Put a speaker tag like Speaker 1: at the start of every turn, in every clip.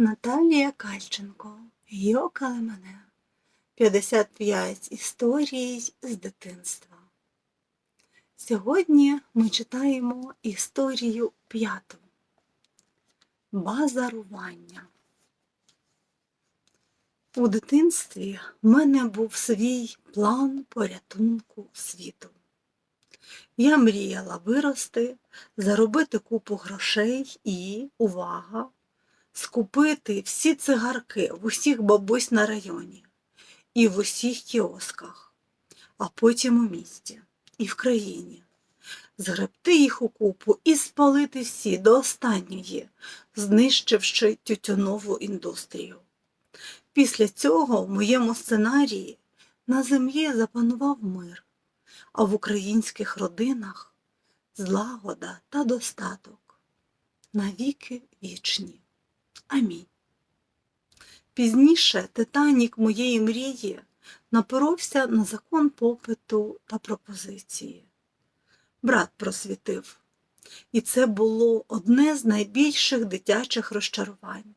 Speaker 1: Наталія Кальченко. Йокали мене. 55 історій з дитинства. Сьогодні ми читаємо історію п'яту. Базарування. У дитинстві в мене був свій план порятунку світу. Я мріяла вирости, заробити купу грошей і, увага, скупити всі цигарки в усіх бабусь на районі і в усіх кіосках, а потім у місті і в країні, згребти їх у купу і спалити всі до останньої, знищивши тютюнову індустрію. Після цього в моєму сценарії на землі запанував мир, а в українських родинах злагода та достаток навіки вічні. Амінь. Пізніше титанік моєї мрії напоровся на закон попиту та пропозиції. Брат просвітив, і це було одне з найбільших дитячих розчарувань.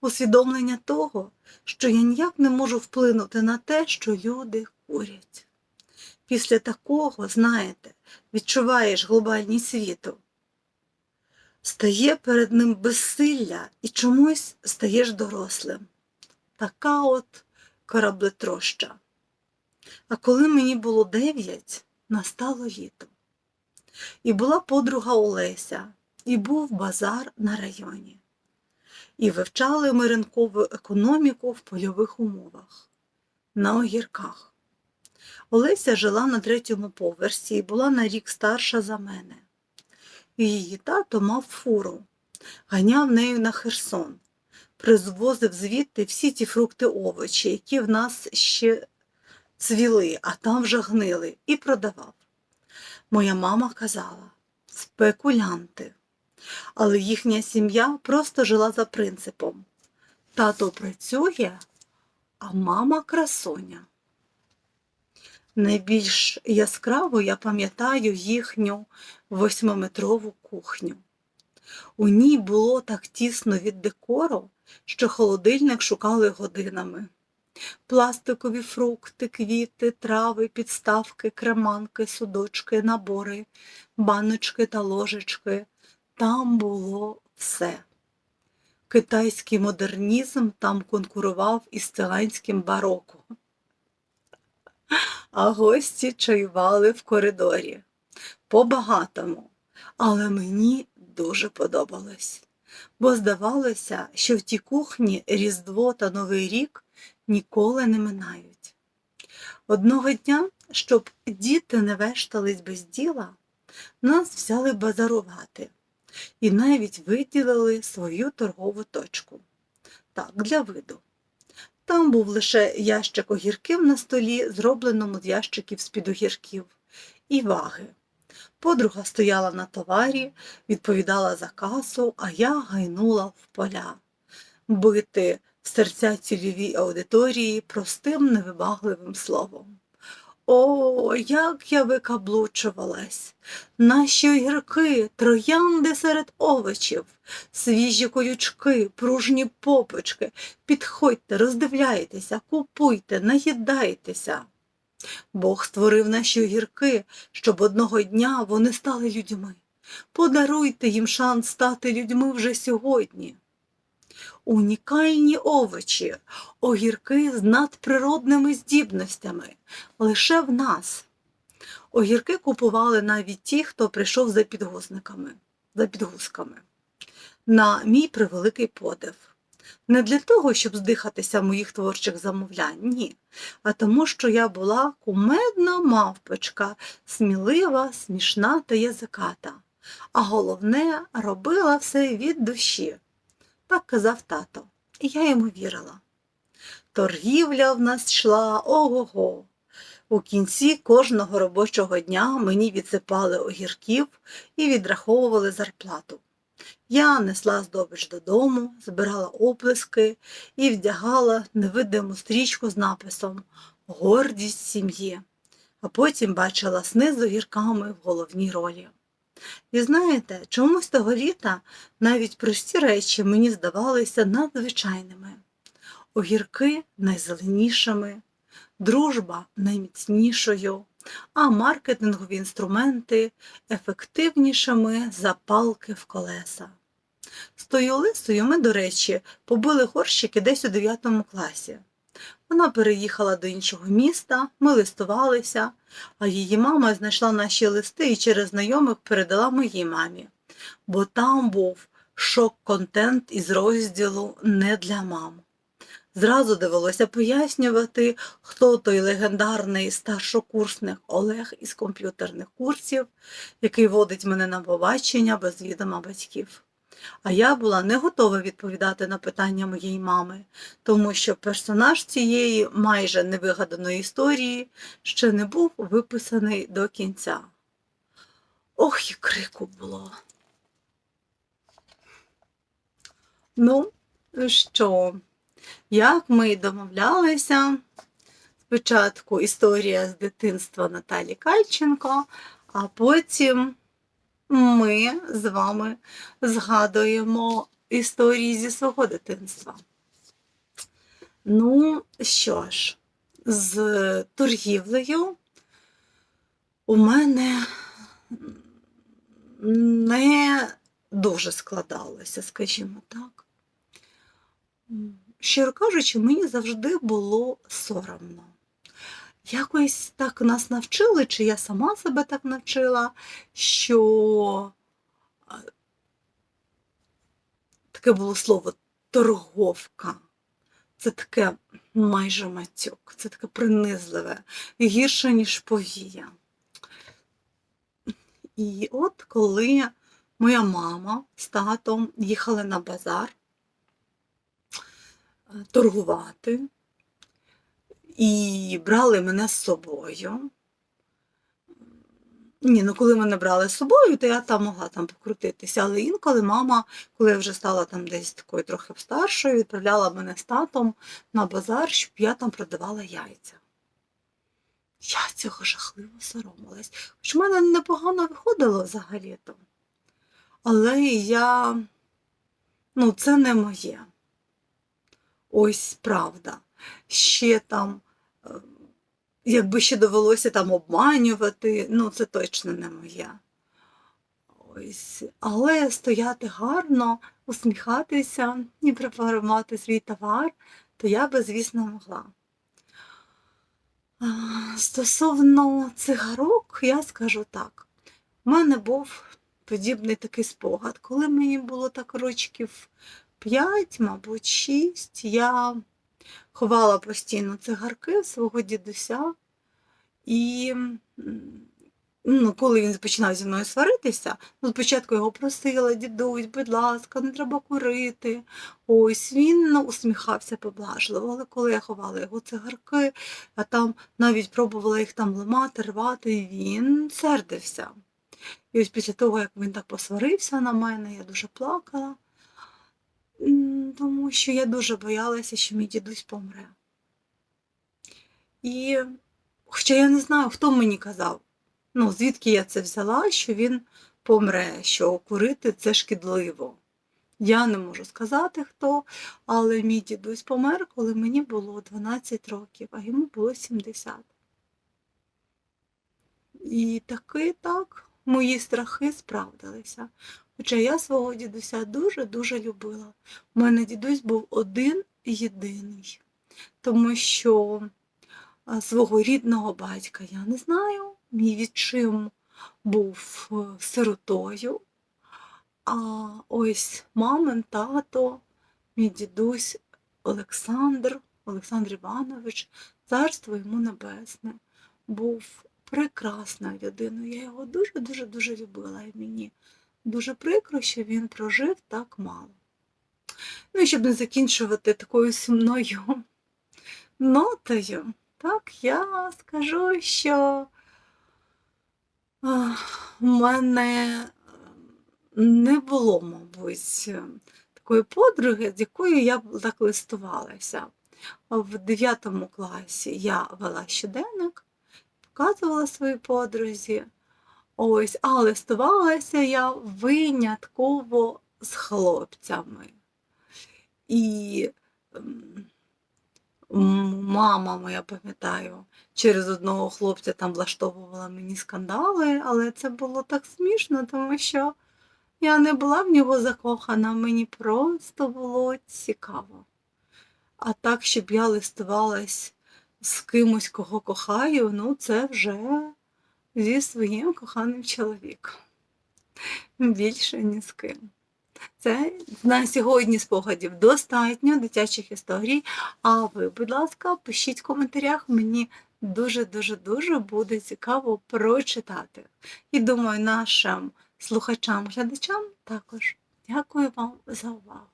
Speaker 1: Усвідомлення того, що я ніяк не можу вплинути на те, що люди курять. Після такого, знаєте, відчуваєш глобальність світу. Стає перед ним безсилля і чомусь стаєш дорослим. Така от кораблетроща. А коли мені було дев'ять, настало літо. І була подруга Олеся, і був базар на районі. І вивчали ми ринкову економіку в польових умовах, на огірках. Олеся жила на третьому поверсі і була на рік старша за мене. Її тато мав фуру, ганяв нею на Херсон, призвозив звідти всі ті фрукти овочі, які в нас ще цвіли, а там вже гнили, і продавав. Моя мама казала спекулянти, але їхня сім'я просто жила за принципом тато працює, а мама красоня. Найбільш яскраво я пам'ятаю їхню восьмиметрову кухню. У ній було так тісно від декору, що холодильник шукали годинами. Пластикові фрукти, квіти, трави, підставки, креманки, судочки, набори, баночки та ложечки. Там було все. Китайський модернізм там конкурував із циганським бароко а гості чаювали в коридорі. По-багатому, але мені дуже подобалось, бо здавалося, що в тій кухні Різдво та Новий рік ніколи не минають. Одного дня, щоб діти не вештались без діла, нас взяли базарувати і навіть виділили свою торгову точку. Так, для виду. Там був лише ящик огірків на столі, зробленому з ящиків з-під огірків, і ваги. Подруга стояла на товарі, відповідала за касу, а я гайнула в поля. Бити в серця цільовій аудиторії простим невибагливим словом. О, як я викаблучувалась! Наші огірки, троянди серед овочів, свіжі колючки, пружні попочки. Підходьте, роздивляйтеся, купуйте, наїдайтеся. Бог створив наші огірки, щоб одного дня вони стали людьми. Подаруйте їм шанс стати людьми вже сьогодні. Унікальні овочі, огірки з надприродними здібностями лише в нас. Огірки купували навіть ті, хто прийшов за підгузниками, за підгузками. На мій превеликий подив. Не для того, щоб здихатися моїх творчих замовлянь, ні, а тому, що я була кумедна мавпочка, смілива, смішна та язиката, а головне, робила все від душі. Так казав тато, і я йому вірила. Торгівля в нас йшла ого-го. У кінці кожного робочого дня мені відсипали огірків і відраховували зарплату. Я несла здобич додому, збирала оплески і вдягала невидиму стрічку з написом Гордість сім'ї, а потім бачила сни з огірками в головній ролі. І знаєте, чомусь того літа навіть прості речі мені здавалися надзвичайними. Огірки найзеленішими, дружба найміцнішою, а маркетингові інструменти ефективнішими за палки в колеса. З тою лисою ми, до речі, побили горщики десь у 9 класі. Вона переїхала до іншого міста, ми листувалися, а її мама знайшла наші листи і через знайомих передала моїй мамі, бо там був шок-контент із розділу не для мам. Зразу довелося пояснювати, хто той легендарний старшокурсник Олег із комп'ютерних курсів, який водить мене на побачення без відома батьків. А я була не готова відповідати на питання моєї мами, тому що персонаж цієї майже невигаданої історії ще не був виписаний до кінця. Ох, і крику було. Ну, що, як ми й домовлялися, спочатку історія з дитинства Наталі Кальченко, а потім ми з вами згадуємо історії зі свого дитинства. Ну що ж, з торгівлею у мене не дуже складалося, скажімо так. Щиро кажучи, мені завжди було соромно. Якось так нас навчили, чи я сама себе так навчила, що таке було слово торговка. Це таке майже матюк, це таке принизливе, гірше, ніж повія. І от коли моя мама з татом їхали на базар е, торгувати, і брали мене з собою. Ні, ну коли мене брали з собою, то я там могла там покрутитися. Але інколи мама, коли я вже стала там десь такою трохи старшою, відправляла мене з татом на базар, щоб я там продавала яйця. Я цього жахливо соромилась. Хоч в мене непогано виходило взагалі-то. Але я, ну, це не моє. Ось правда. Ще там е, якби ще довелося там обманювати, ну це точно не моє. Ось. Але стояти гарно, усміхатися і препарувати свій товар, то я би, звісно, могла. Стосовно цигарок, я скажу так. У мене був подібний такий спогад. Коли мені було так рочків 5, мабуть, 6, я ховала постійно цигарки свого дідуся. І ну, коли він починав зі мною сваритися, ну, спочатку його просила, дідусь, будь ласка, не треба курити. Ось він ну, усміхався поблажливо, але коли я ховала його цигарки, а там навіть пробувала їх там ламати, рвати, він сердився. І ось після того, як він так посварився на мене, я дуже плакала. Тому що я дуже боялася, що мій дідусь помре. І, хоча я не знаю, хто мені казав, ну, звідки я це взяла, що він помре, що курити це шкідливо. Я не можу сказати хто, але мій дідусь помер, коли мені було 12 років, а йому було 70. І таки так мої страхи справдилися. Хоча я свого дідуся дуже-дуже любила. У мене дідусь був один єдиний, тому що свого рідного батька я не знаю. Мій відчим був е, сиротою, а ось мамин тато, мій дідусь Олександр, Олександр Іванович, царство йому небесне, був прекрасною людиною. Я його дуже-дуже дуже любила і мені. Дуже прикро, що він прожив так мало. Ну і щоб не закінчувати такою сумною нотою, так я скажу, що в мене не було, мабуть, такої подруги, з якою я так листувалася. В 9 класі я вела щоденник, показувала своїй подрузі. Ось, а листувалася я винятково з хлопцями. І м, м, мама моя, пам'ятаю, через одного хлопця там влаштовувала мені скандали, але це було так смішно, тому що я не була в нього закохана, мені просто було цікаво. А так, щоб я листувалась з кимось, кого кохаю, ну це вже зі своїм коханим чоловіком. Більше ні з ким. Це на сьогодні спогадів достатньо дитячих історій. А ви, будь ласка, пишіть в коментарях, мені дуже-дуже дуже буде цікаво прочитати. І думаю, нашим слухачам, глядачам також дякую вам за увагу.